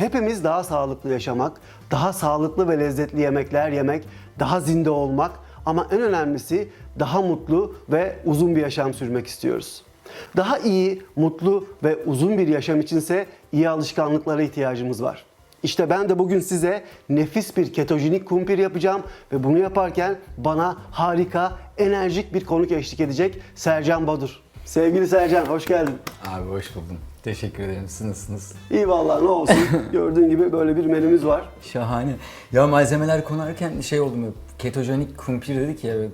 Hepimiz daha sağlıklı yaşamak, daha sağlıklı ve lezzetli yemekler yemek, daha zinde olmak ama en önemlisi daha mutlu ve uzun bir yaşam sürmek istiyoruz. Daha iyi, mutlu ve uzun bir yaşam içinse iyi alışkanlıklara ihtiyacımız var. İşte ben de bugün size nefis bir ketojenik kumpir yapacağım ve bunu yaparken bana harika, enerjik bir konuk eşlik edecek Sercan Badur. Sevgili Sercan hoş geldin. Abi hoş buldum. Teşekkür ederim. Siz nasılsınız? İyi vallahi ne olsun. Gördüğün gibi böyle bir menümüz var. Şahane. Ya malzemeler konarken şey oldu mu? Ketojenik kumpir dedik ya. e,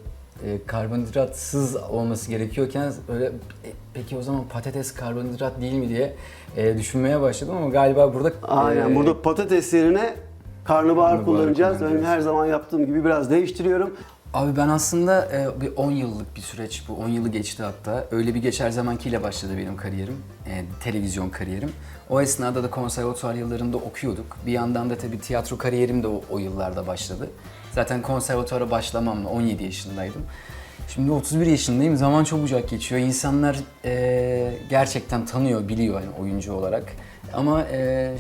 karbonhidratsız olması gerekiyorken öyle e, peki o zaman patates karbonhidrat değil mi diye e, düşünmeye başladım ama galiba burada Aynen e, burada patates yerine karnabahar Karnabahar kullanacağız. kullanacağız. Benim her zaman yaptığım gibi biraz değiştiriyorum. Abi ben aslında e, bir 10 yıllık bir süreç bu. 10 yılı geçti hatta. Öyle bir geçer zamankiyle başladı benim kariyerim. e, televizyon kariyerim. O esnada da konservatuar yıllarında okuyorduk. Bir yandan da tabii tiyatro kariyerim de o, o yıllarda başladı. Zaten konservatuara başlamamla 17 yaşındaydım. Şimdi 31 yaşındayım. Zaman çabucak geçiyor. İnsanlar e, gerçekten tanıyor, biliyor hani oyuncu olarak. Ama e,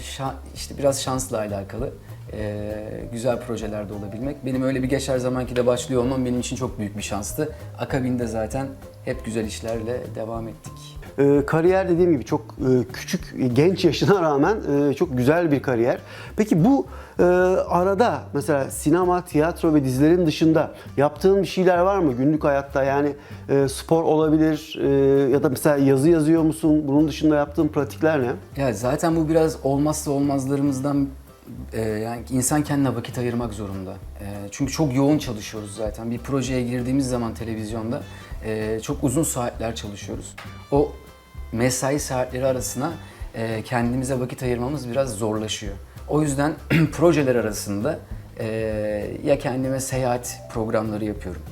işte biraz şansla alakalı e, güzel projelerde olabilmek. Benim öyle bir geçer zamanki de başlıyor olmam benim için çok büyük bir şanstı. Akabinde zaten hep güzel işlerle devam ettik. Ee, kariyer dediğim gibi çok e, küçük, e, genç yaşına rağmen e, çok güzel bir kariyer. Peki bu e, arada mesela sinema, tiyatro ve dizilerin dışında yaptığın bir şeyler var mı günlük hayatta? Yani e, spor olabilir e, ya da mesela yazı yazıyor musun? Bunun dışında yaptığın pratikler ne? Ya zaten bu biraz olmazsa olmazlarımızdan e, yani insan kendine vakit ayırmak zorunda. E, çünkü çok yoğun çalışıyoruz zaten. Bir projeye girdiğimiz zaman televizyonda e, çok uzun saatler çalışıyoruz. O mesai saatleri arasına e, kendimize vakit ayırmamız biraz zorlaşıyor. O yüzden projeler arasında e, ya kendime seyahat programları yapıyorum.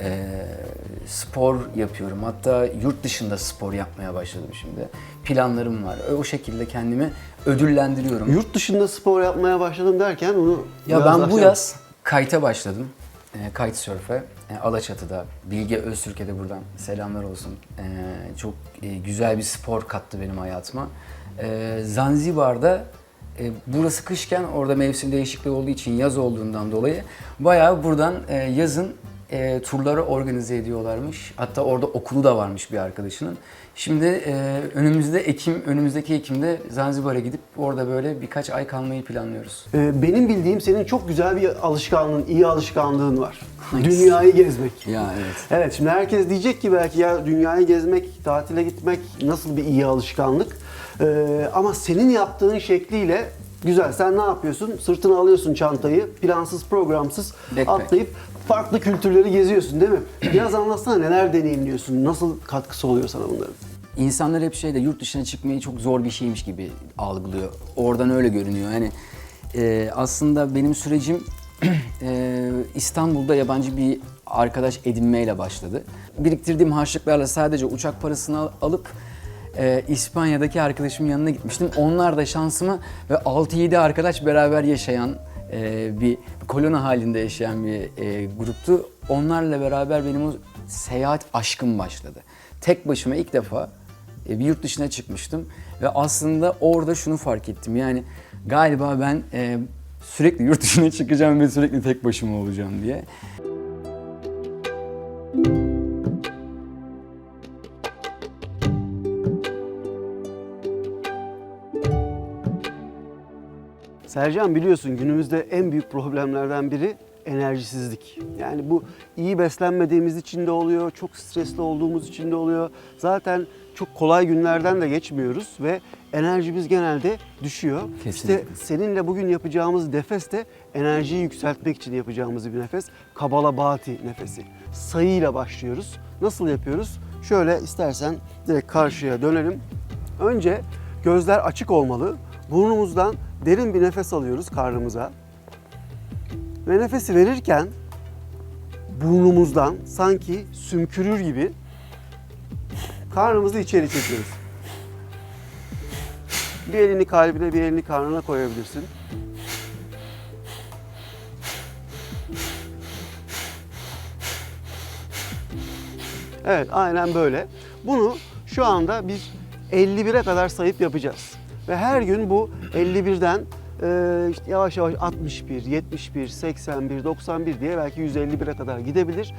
Ee, spor yapıyorum. Hatta yurt dışında spor yapmaya başladım şimdi. Planlarım var. O şekilde kendimi ödüllendiriyorum. Yurt dışında spor yapmaya başladım derken onu Ya ben bu açalım. yaz kite'a başladım. E, kitesurf'e. E, Alaçatı'da. Bilge Öztürk'e de buradan selamlar olsun. E, çok e, güzel bir spor kattı benim hayatıma. E, Zanzibar'da e, burası kışken orada mevsim değişikliği olduğu için yaz olduğundan dolayı bayağı buradan e, yazın e, turları organize ediyorlarmış. Hatta orada okulu da varmış bir arkadaşının. Şimdi e, önümüzde Ekim, önümüzdeki Ekim'de Zanzibar'a gidip orada böyle birkaç ay kalmayı planlıyoruz. Ee, benim bildiğim senin çok güzel bir alışkanlığın, iyi alışkanlığın var. Dünyayı gezmek. Ya evet. Evet şimdi herkes diyecek ki belki ya dünyayı gezmek, tatile gitmek nasıl bir iyi alışkanlık. Ee, ama senin yaptığın şekliyle güzel. Sen ne yapıyorsun? Sırtına alıyorsun çantayı, plansız programsız Backpack. atlayıp farklı kültürleri geziyorsun değil mi? Biraz anlatsana neler deneyimliyorsun, nasıl katkısı oluyor sana bunların? İnsanlar hep şeyde yurt dışına çıkmayı çok zor bir şeymiş gibi algılıyor. Oradan öyle görünüyor. Yani e, aslında benim sürecim e, İstanbul'da yabancı bir arkadaş edinmeyle başladı. Biriktirdiğim harçlıklarla sadece uçak parasını al- alıp e, İspanya'daki arkadaşımın yanına gitmiştim. Onlar da şansıma ve 6-7 arkadaş beraber yaşayan e, bir koloni halinde yaşayan bir e, gruptu. Onlarla beraber benim o seyahat aşkım başladı. Tek başıma ilk defa e, bir yurt dışına çıkmıştım ve aslında orada şunu fark ettim. Yani galiba ben e, sürekli yurt dışına çıkacağım ve sürekli tek başıma olacağım diye. Sercan biliyorsun günümüzde en büyük problemlerden biri enerjisizlik. Yani bu iyi beslenmediğimiz için de oluyor, çok stresli olduğumuz için de oluyor. Zaten çok kolay günlerden de geçmiyoruz ve enerjimiz genelde düşüyor. Kesinlikle. İşte seninle bugün yapacağımız nefes de enerjiyi yükseltmek için yapacağımız bir nefes. Kabala Bati nefesi. Sayıyla başlıyoruz. Nasıl yapıyoruz? Şöyle istersen direkt karşıya dönelim. Önce gözler açık olmalı. Burnumuzdan derin bir nefes alıyoruz karnımıza. Ve nefesi verirken burnumuzdan sanki sümkürür gibi karnımızı içeri çekiyoruz. Bir elini kalbine, bir elini karnına koyabilirsin. Evet, aynen böyle. Bunu şu anda biz 51'e kadar sayıp yapacağız. Ve her gün bu 51'den e, işte yavaş yavaş 61, 71, 81, 91 diye belki 151'e kadar gidebilir.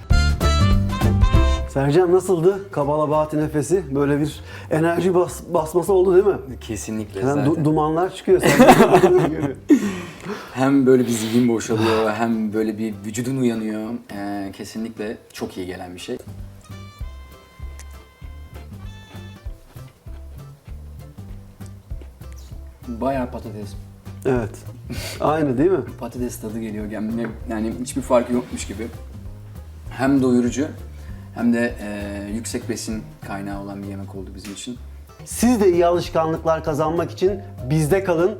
Sercan nasıldı? Kabala Bahati nefesi. Böyle bir enerji bas- basması oldu değil mi? Kesinlikle Hemen zaten. du- dumanlar çıkıyor. Hem böyle bir zihin boşalıyor, hem böyle bir vücudun uyanıyor. Ee, kesinlikle çok iyi gelen bir şey. Bayağı patates. evet. Aynı değil mi? Patates tadı geliyor kendine. Yani hiçbir farkı yokmuş gibi. Hem doyurucu hem de e, yüksek besin kaynağı olan bir yemek oldu bizim için. Siz de iyi alışkanlıklar kazanmak için bizde kalın.